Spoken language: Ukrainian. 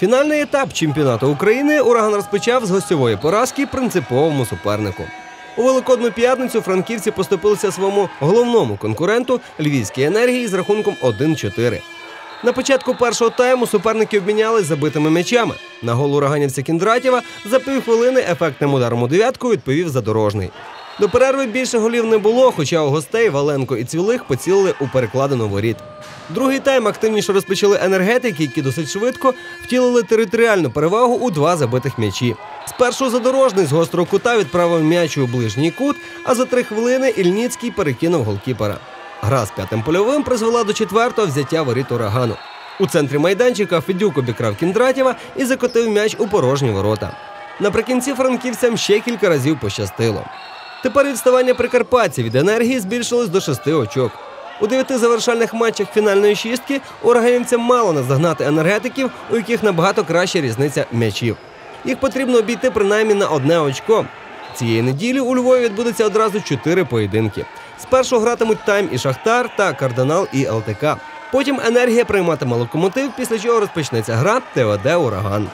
Фінальний етап чемпіонату України ураган розпочав з гостьової поразки принциповому супернику. У великодну п'ятницю франківці поступилися своєму головному конкуренту львівській енергії з рахунком 1-4. На початку першого тайму суперники обмінялись забитими м'ячами. На гол ураганівця Кіндратєва за півхвилини ефектним ударом у дев'ятку відповів задорожний. До перерви більше голів не було, хоча у гостей Валенко і Цвілих поцілили у перекладину воріт. Другий тайм активніше розпочали енергетики, які досить швидко втілили територіальну перевагу у два забитих м'ячі. Спершу задорожний з гострого кута відправив м'яч у ближній кут, а за три хвилини Ільніцький перекинув голкіпера. Гра з п'ятим польовим призвела до четвертого взяття воріт урагану. У центрі майданчика Федюк обікрав Кіндратєва і закотив м'яч у порожні ворота. Наприкінці франківцям ще кілька разів пощастило. Тепер відставання прикарпатців від енергії збільшилось до шести очок. У дев'яти завершальних матчах фінальної шістки ураганівцям мало наздогнати енергетиків, у яких набагато краща різниця м'ячів. Їх потрібно обійти принаймні на одне очко. Цієї неділі у Львові відбудеться одразу чотири поєдинки. Спершу гратимуть Тайм і Шахтар та Кардинал і ЛТК. Потім енергія прийматиме локомотив, після чого розпочнеться гра ТВД Ураган.